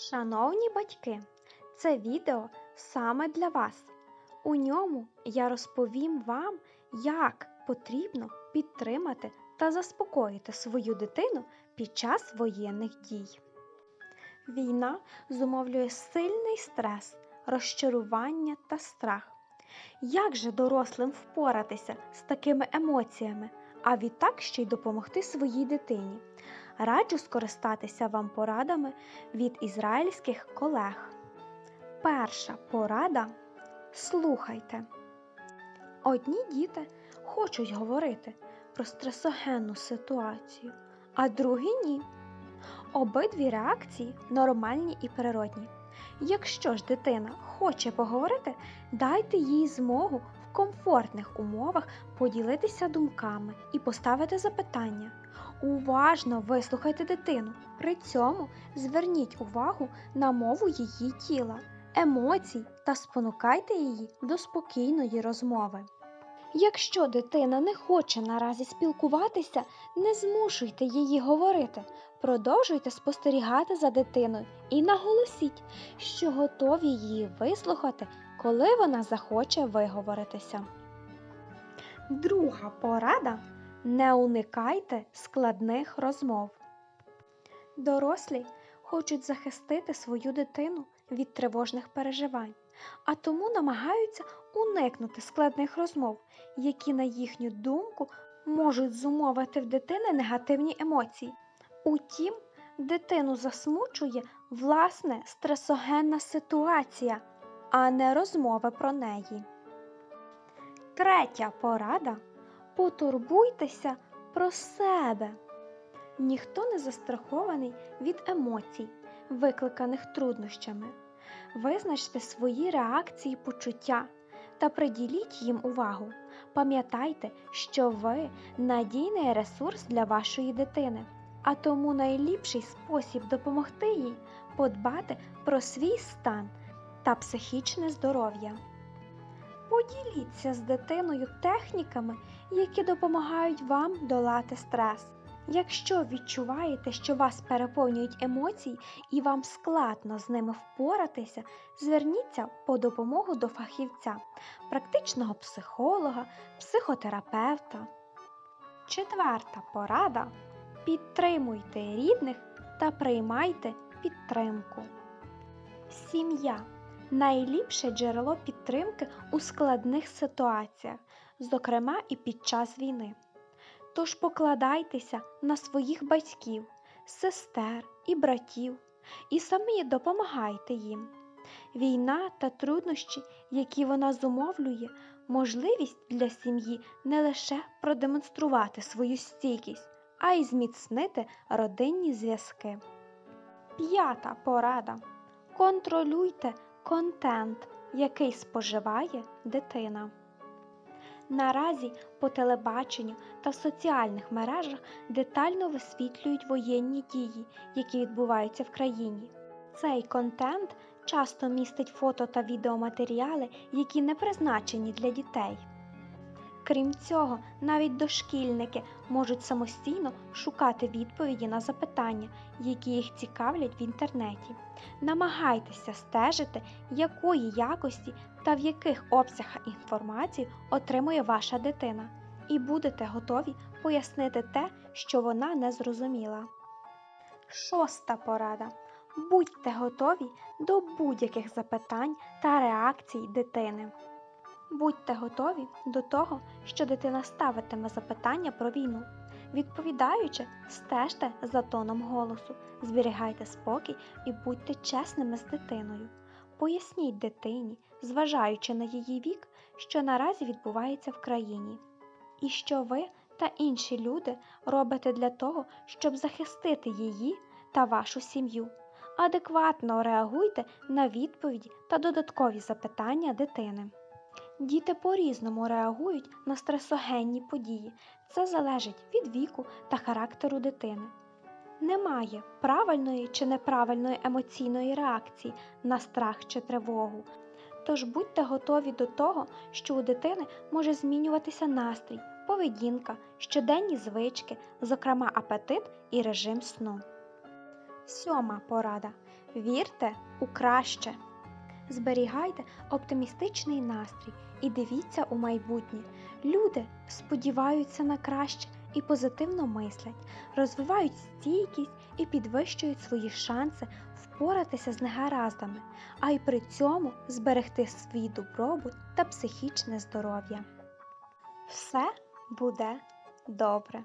Шановні батьки, це відео саме для вас. У ньому я розповім вам, як потрібно підтримати та заспокоїти свою дитину під час воєнних дій. Війна зумовлює сильний стрес, розчарування та страх. Як же дорослим впоратися з такими емоціями, а відтак ще й допомогти своїй дитині? Раджу скористатися вам порадами від ізраїльських колег. Перша порада слухайте. Одні діти хочуть говорити про стресогенну ситуацію, а другі ні. Обидві реакції нормальні і природні. Якщо ж дитина хоче поговорити, дайте їй змогу в комфортних умовах поділитися думками і поставити запитання. Уважно вислухайте дитину. При цьому зверніть увагу на мову її тіла, емоцій та спонукайте її до спокійної розмови. Якщо дитина не хоче наразі спілкуватися, не змушуйте її говорити. Продовжуйте спостерігати за дитиною і наголосіть, що готові її вислухати, коли вона захоче виговоритися. Друга порада не уникайте складних розмов. Дорослі хочуть захистити свою дитину від тривожних переживань, а тому намагаються уникнути складних розмов, які, на їхню думку, можуть зумовити в дитини негативні емоції. Утім, дитину засмучує власне стресогенна ситуація, а не розмови про неї. Третя порада потурбуйтеся про себе. Ніхто не застрахований від емоцій, викликаних труднощами. Визначте свої реакції почуття та приділіть їм увагу. Пам'ятайте, що ви надійний ресурс для вашої дитини, а тому найліпший спосіб допомогти їй подбати про свій стан та психічне здоров'я. Поділіться з дитиною техніками, які допомагають вам долати стрес. Якщо відчуваєте, що вас переповнюють емоції і вам складно з ними впоратися, зверніться по допомогу до фахівця, практичного психолога, психотерапевта. Четверта порада підтримуйте рідних та приймайте підтримку. Сім'я найліпше джерело підтримки у складних ситуаціях, зокрема і під час війни. Тож покладайтеся на своїх батьків, сестер і братів і самі допомагайте їм. Війна та труднощі, які вона зумовлює, можливість для сім'ї не лише продемонструвати свою стійкість, а й зміцнити родинні зв'язки. П'ята порада. Контролюйте контент, який споживає дитина. Наразі по телебаченню та в соціальних мережах детально висвітлюють воєнні дії, які відбуваються в країні. Цей контент часто містить фото та відеоматеріали, які не призначені для дітей. Крім цього, навіть дошкільники можуть самостійно шукати відповіді на запитання, які їх цікавлять в інтернеті. Намагайтеся стежити, якої якості та в яких обсягах інформації отримує ваша дитина, і будете готові пояснити те, що вона не зрозуміла. Шоста порада. Будьте готові до будь-яких запитань та реакцій дитини. Будьте готові до того, що дитина ставитиме запитання про війну. Відповідаючи, стежте за тоном голосу, зберігайте спокій і будьте чесними з дитиною. Поясніть дитині, зважаючи на її вік, що наразі відбувається в країні, і що ви та інші люди робите для того, щоб захистити її та вашу сім'ю. Адекватно реагуйте на відповіді та додаткові запитання дитини. Діти по-різному реагують на стресогенні події. Це залежить від віку та характеру дитини. Немає правильної чи неправильної емоційної реакції на страх чи тривогу. Тож будьте готові до того, що у дитини може змінюватися настрій, поведінка, щоденні звички, зокрема апетит і режим сну. Сьома порада. Вірте у краще. Зберігайте оптимістичний настрій і дивіться у майбутнє. Люди сподіваються на краще і позитивно мислять, розвивають стійкість і підвищують свої шанси впоратися з негараздами, а й при цьому зберегти свій добробут та психічне здоров'я. Все буде добре.